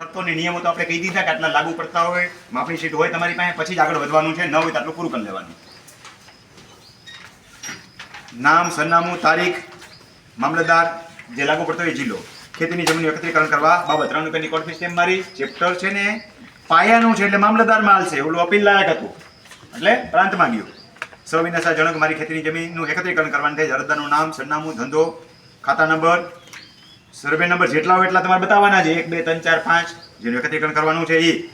શરતોને નિયમો તો આપણે કહી દીધા કે આટલા લાગુ પડતા હોય માપણી શીટ હોય તમારી પાસે, પછી જ આગળ વધવાનું છે, ન હોય તો આટલું પૂરું કરી લેવાનું. નામ, સરનામું, તારીખ, મામલતદાર, જે લાગુ પડતો હોય જિલ્લો. ખેતીની જમીન એકત્રીકરણ કરવા બાબત. ત્રણ રૂપિયાની કોર્ટ ફી સ્ટેમ્પ મારી ચેપ્ટર છે ને, પાયાનું છે એટલે મામલતદાર માલ છે, ઓલું અપીલ લાયક હતું. એટલે પ્રાંત માંગ્યું. સૌ વિનાશા જણક મારી ખેતીની જમીનનું એકત્રીકરણ કરવાનું થાય અરજદારનું નામ, સરનામું, ધંધો, ખાતા નંબર સર્વે નંબર જેટલા હોય એટલા તમારે બતાવવાના છે. એક, બે, ત્રણ, ચાર, પાંચ. જેનું એકત્રીકરણ કરવાનું છે એ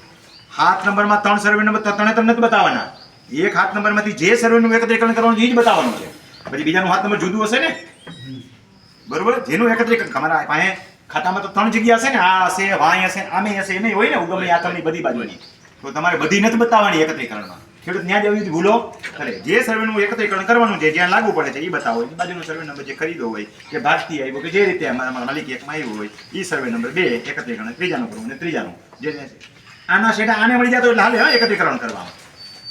હાથ નંબરમાં ત્રણ સર્વે નંબર ત્રણે તમને બતાવવાના. એક હાથ નંબરમાંથી જે સર્વેનું એકત્રીકરણ કરવાનું છે એ જ બતાવવાનું છે. પછી બીજાનું હાથ નંબર જુદું હશે ને? બરોબર? જેનું એકત્રીકરણ તમારા પાસે ખાતામાં તો ત્રણ જગ્યા હશે ને? આ હશે, વાય હશે આમે હશે એમ હોય ને? ઉગમની આતરની બધી બાજુની. તો તમારે બધી નથી બતાવવાની એકત્રીકરણમાં. ખેડૂત ન્યાય આવી ભૂલો? અરે, જે સર્વેનું એકત્રીકરણ કરવાનું છે, જ્યાં લાગુ પડે છે એ બતાવો. એ બાજુનો સર્વે નંબર જે ખરીદો હોય કે ભારતીય આવ્યો કે જે રીતે અમારા અમારા માલિક એકમાં આવ્યું હોય એ સર્વે નંબર બે, એકત્રીકરણ ત્રીજાનું કરવું ને ત્રીજાનું. જે આના સેટા આને મળી જતો એટલે હાલે એકત્રીકરણ કરવાનું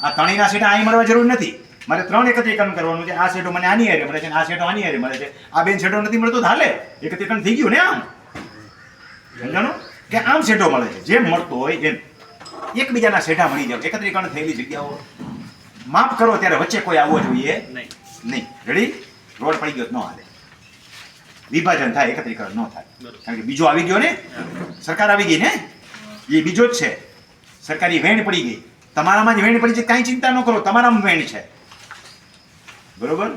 આ ત્રણેયના સેટા અહીં મળવા જરૂર નથી. મારે ત્રણ એકત્રીકરણ કરવાનું છે, આ સેટો મને આની હારે મળે છે આ સેટો આની હારે મળે છે. આ બેન સેટો નથી મળતો તો હાલે. એકત્રીકરણ થઈ ગયું ને આમ? સમજાણું? કે આમ સેટો મળે છે. જેમ મળતો હોય એમ. એકબીજાના શેઠા મળી જાવ એકત્રીકરણ થયેલી જગ્યાઓ. માફ કરો ત્યારે વચ્ચે કોઈ આવવો જોઈએ? નહીં. રેડી રોડ પડી ગયો ન હાલે. વિભાજન થાય એકત્રીકરણ ન થાય. કારણ કે બીજો આવી ગયો ને? સરકાર આવી ગઈ ને? એ બીજો જ છે. સરકારી વેણ પડી ગઈ. તમારામાં જ વેણ પડી છે કાંઈ ચિંતા ન કરો તમારામાં વેણ છે. બરોબર?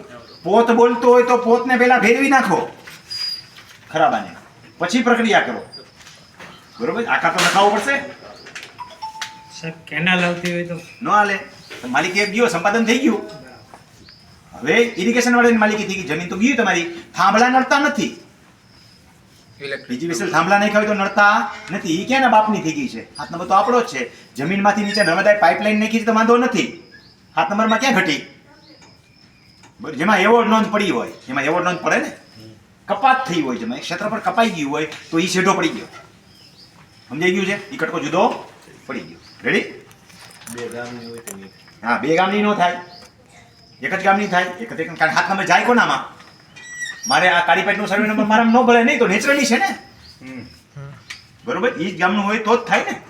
પોત બોલતો હોય તો પોતને પહેલા ફેરવી નાખો. ખરાબાને પછી પ્રક્રિયા કરો. બરોબર? આખા તો નખાવવો પડશે. સાહેબ કેનાલ આવતી હોય તો ન હાલે. તો માલિકી એક ગયો સંપાદન થઈ ગયું. હવે ઇરિગેશન વાળાની માલિકી થઈ ગઈ. જમીન તો ગયું તમારી. થાંભલા નડતા નથી. બીજી વિશે થાંભલા નહીં ખાવી તો નડતા નથી. એ ક્યાંના બાપની થઈ ગઈ છે? હાથ નંબર તો આપણો જ છે. જમીનમાંથી નીચે નર્મદાએ પાઇપલાઇન નાખી છે તો વાંધો નથી. હાથ નંબરમાં ક્યાં ઘટી? જેમાં એવોર્ડ નોંધ પડી હોય. એમાં એવોર્ડ નોંધ પડે ને? કપાત થઈ હોય જેમાં. ક્ષેત્ર પર કપાઈ ગયું હોય તો એ શેઢો પડી ગયો. સમજાઈ ગયું છે? એ કટકો જુદો પડી ગયો. રેડી બે ગામની હોય તો હા બે ગામની નો થાય. એક જ ગામની થાય. એક જ એક- કારણ હાથ નંબર જાય કોનામાં? મારે આ કાળી પેટનો સર્વે નંબર મારા ન ભળે. નહીં તો નેચરલી છે ને? બરોબર? એ જ ગામનું હોય તો જ થાય ને?